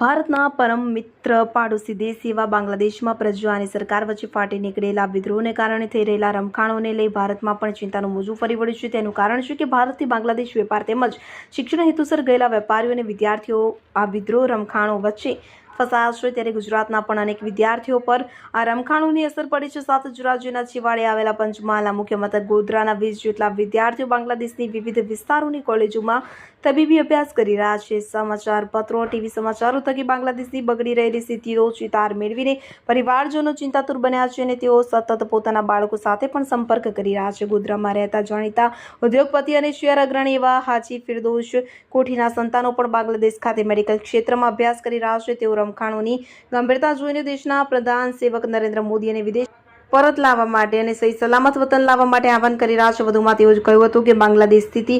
ભારતના પરમ મિત્ર પાડોશી દેશ એવા બાંગ્લાદેશમાં પ્રજા અને સરકાર વચ્ચે ફાટી નીકળેલા વિદ્રોહને કારણે થઈ રહેલા રમખાણોને લઈ ભારતમાં પણ ચિંતાનું મોજું ફરી વળ્યું છે. તેનું કારણ છે કે ભારતથી બાંગ્લાદેશ વેપાર તેમજ શિક્ષણ હેતુસર ગયેલા વેપારીઓ અને વિદ્યાર્થીઓ આ વિદ્રોહ રમખાણો વચ્ચે ફસાયા ત્યારે ગુજરાતના પણ અનેક વિદ્યાર્થીઓ પર આ રમખાણોની અસર પડી છે. સાથે જ રાજ્યના છેવાડે આવેલા પંચમહાલના મુખ્ય મથક ગોધરાના વીસ જેટલા વિદ્યાર્થીઓ બાંગ્લાદેશની વિવિધ વિસ્તારોની કોલેજોમાં તબીબી અભ્યાસ કરી રહ્યા છે. સમાચાર પત્રો, ટીવી સમાચારો થકી બાંગ્લાદેશની બગડી રહેલી સ્થિતિઓ ચિતાર મેળવીને પરિવારજનો ચિંતાતુર બન્યા છે અને તેઓ સતત પોતાના બાળકો સાથે પણ સંપર્ક કરી રહ્યા છે. ગોધરામાં રહેતા જાણીતા ઉદ્યોગપતિ અને શેર અગ્રણી એવા હાજી ફિરદોશ કોઠીના સંતાનો પણ બાંગ્લાદેશ ખાતે મેડિકલ ક્ષેત્રમાં અભ્યાસ કરી રહ્યા છે. તેઓ રમખાણોની ગંભીરતા જોઈને દેશના પ્રધાન સેવક નરેન્દ્ર મોદી વિદેશ પરત લાવવા માટે અને સહી સલામત વતન લાવવા માટે આહવાન કરી રહ્યા છે. વધુમાં તેઓ કહ્યું હતું કે બાંગ્લાદેશ સ્થિતિ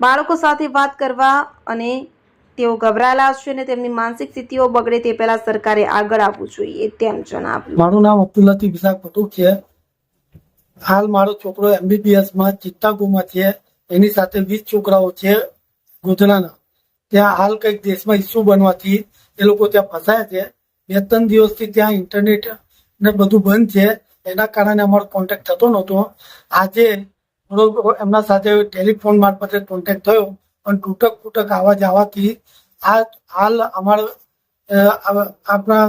બાળકો સાથે વાત કરવા અને તેઓ ગભરાયેલા છે અને તેમની માનસિક સ્થિતિઓ બગડે તે પહેલા સરકારે આગળ આવવું જોઈએ તેમ જણાવ્યું. મારું નામ અબ્દુલ લતીફ ઇસાક પટુક છે. હાલ મારો છોકરો એમબીબીએસમાં ચિત્તાગુમાં છે. એની સાથે વીસ છોકરાઓ છે ગોધરાના. ત્યાં હાલ કંઈક દેશમાં ઇસ્યુ બનવાથી એ લોકો ત્યાં ફસાયા છે. બે ત્રણ દિવસથી ત્યાં ઇન્ટરનેટ ને બધું બંધ છે. એના કારણે અમારો કોન્ટેક્ટ થતો નહોતો. આજે થોડો એમના સાથે ટેલિફોન મારફતે કોન્ટેક્ટ થયો પણ તૂટક તૂટક આવાજ આવવાથી આ હાલ અમારા આપણા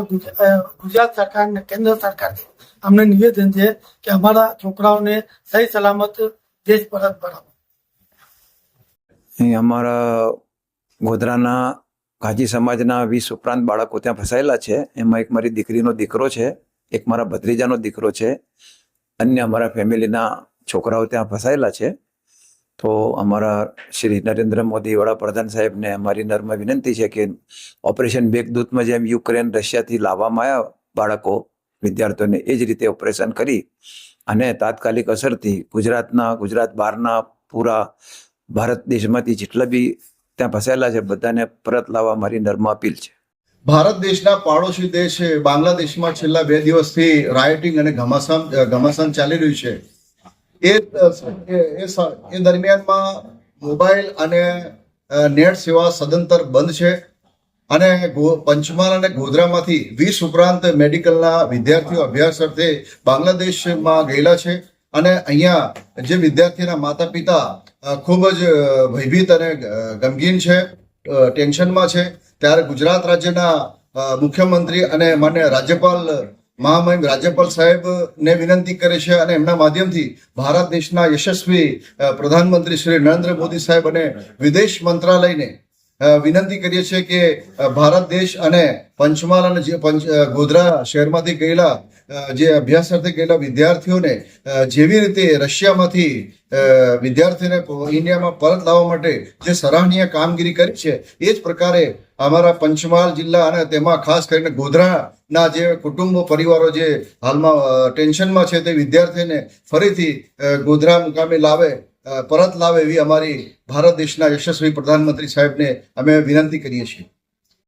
ગુજરાત સરકાર ને કેન્દ્ર સરકારથી અમને નિવેદન છે કે અમારા છોકરાઓને સહી સલામત દેશ પરત ભરાવો અમારા ગોધરાના ગાજી સમાજના વીસ ઉપરાંત બાળકો ત્યાં ફસાયેલા છે. એમાં એક મારી દીકરીનો દીકરો છે, એક મારા ભત્રીજાનો દીકરો છે, અન્ય અમારા ફેમિલીના છોકરાઓ ત્યાં ફસાયેલા છે. તો અમારા શ્રી નરેન્દ્ર મોદી વડાપ્રધાન સાહેબને અમારી નર્મ વિનંતી છે કે ઓપરેશન મેઘદૂતમાં જેમ યુક્રેન રશિયાથી લાવવામાં આવ્યા બાળકો, વિદ્યાર્થીઓને એ જ રીતે ઓપરેશન કરી અને તાત્કાલિક અસરથી ગુજરાતના, ગુજરાત બહારના પૂરા ભારત દેશમાંથી જેટલા બી ત્યાં ફસાયેલા છે, બધાને પરત લાવવા મારી નર્મ અપીલ છે. ભારત દેશના પાડોશી દેશ બાંગ્લાદેશમાં છેલ્લા બે દિવસથી રાયટિંગ અને ઘમાસાન ઘમાસાન ચાલી રહ્યું છે. એ, એ- દરમિયાનમાં મોબાઈલ અને નેટ સેવા સદંતર બંધ છે અને પંચમહાલ અને ગોધરામાંથી વીસ ઉપરાંત મેડિકલના વિદ્યાર્થીઓ અભ્યાસ અર્થે બાંગ્લાદેશમાં ગયેલા છે અને અહીંયા જે વિદ્યાર્થીના માતા પિતા ખૂબ જ ભયભીત અને ગમગીન છે ટેન્શનમાં છે. ત્યારે ગુજરાત રાજ્યના મુખ્યમંત્રી અને માન્ય રાજ્યપાલ, મહામહિમ રાજ્યપાલ સાહેબને વિનંતી કરે છે અને એમના માધ્યમથી ભારત દેશના યશસ્વી પ્રધાનમંત્રી શ્રી નરેન્દ્ર મોદી સાહેબ અને વિદેશ મંત્રાલયને વિનંતી કરીએ છીએ કે ભારત દેશ અને પંચમહાલ અને જે પંચ ગોધરા શહેરમાંથી ગયેલા જે અભ્યાસાર્થે ગયેલા વિદ્યાર્થીઓને જેવી રીતે રશિયામાંથી વિદ્યાર્થીને ઇન્ડિયામાં પરત લાવવા માટે જે સરાહનીય કામગીરી કરી છે, એ જ પ્રકારે અમારા પંચમહાલ જિલ્લા અને તેમાં ખાસ કરીને ગોધરાના જે કુટુંબો, પરિવારો જે હાલમાં ટેન્શનમાં છે તે વિદ્યાર્થીઓને ફરીથી ગોધરા મુકામે લાવે પરત લાવે એવી અમારી ભારત દેશના યશસ્વી પ્રધાનમંત્રી સાહેબને અમે વિનંતી કરીએ છીએ.